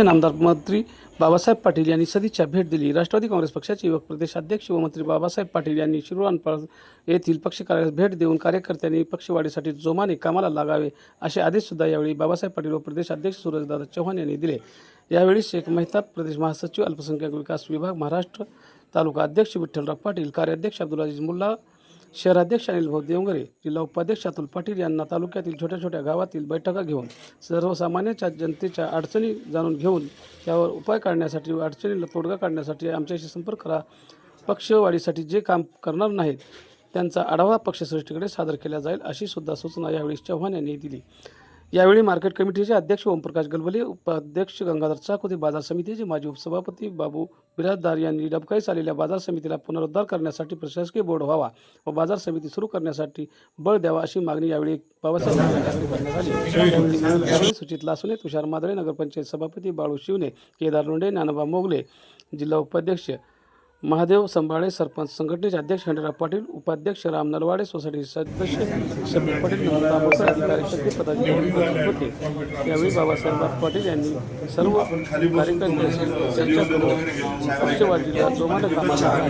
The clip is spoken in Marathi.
नामदार मंत्री बाबासाहेब पाटील यांनी सदिच्छा भेट दिली. राष्ट्रवादी काँग्रेस पक्षाचे युवक प्रदेशाध्यक्ष व मंत्री बाबासाहेब पाटील यांनी शिरूरानपाळ येथील पक्ष कार्यालयास भेट देऊन कार्यकर्त्यांनी पक्षवाढीसाठी जोमाने कामाला लागावे असे आदेश सुद्धा यावेळी बाबासाहेब पाटील व प्रदेशाध्यक्ष सूरजदादा चव्हाण यांनी दिले. यावेळी शेख मेहताब प्रदेश महासचिव अल्पसंख्याक विकास विभाग महाराष्ट्र तालुका अध्यक्ष विठ्ठलराव पाटील कार्याध्यक्ष अब्दुल अजीज मुल्ला शहराध्यक्ष अनिल भाऊ देवंगरे जिल्हा उपाध्यक्ष अतुल पाटील यांना तालुक्यातील छोट्या छोट्या गावातील बैठका घेऊन सर्वसामान्यांच्या जनतेच्या अडचणी जाणून घेऊन त्यावर उपाय काढण्यासाठी व अडचणीला तोडगा काढण्यासाठी आमच्याशी संपर्क करा. पक्षवाढीसाठी जे काम करणार नाहीत त्यांचा आढावा पक्षश्रेष्ठीकडे सादर केला जाईल अशी सुद्धा सूचना यावेळी चव्हाण यांनी दिली. यावेळी मार्केट कमिटीचे अध्यक्ष ओमप्रकाश गलबले उपाध्यक्ष गंगाधर चाकोते बाजार समितीचे माजी उपसभापती बाबू बिराजदार यांनी डबकाईस आलेल्या बाजार समितीला पुनरुद्धार करण्यासाठी प्रशासकीय बोर्ड व्हावा व बाजार समिती सुरू करण्यासाठी बळ द्यावा अशी मागणी यावेळी बाबासाहेब करण्यात आली. सुचित लासुने तुषार मादळे नगरपंचायत सभापती बाळू शिवने केदार लोंढे ज्ञानोबा मोगले जिल्हा उपाध्यक्ष महादेव संभाळे सरपंच संघटनेचे अध्यक्ष खंडेराव पाटील उपाध्यक्ष राम नलवाडे सोसायटी सदस्य शबीर पाटील अधिकारी शक्ती पदाधिकारी उपस्थित होते. यावेळी बाबासाहेब पाटील यांनी सर्व कार्यकर्त्यांशी चर्चा करून पक्षवाढीला जोमाने कामाला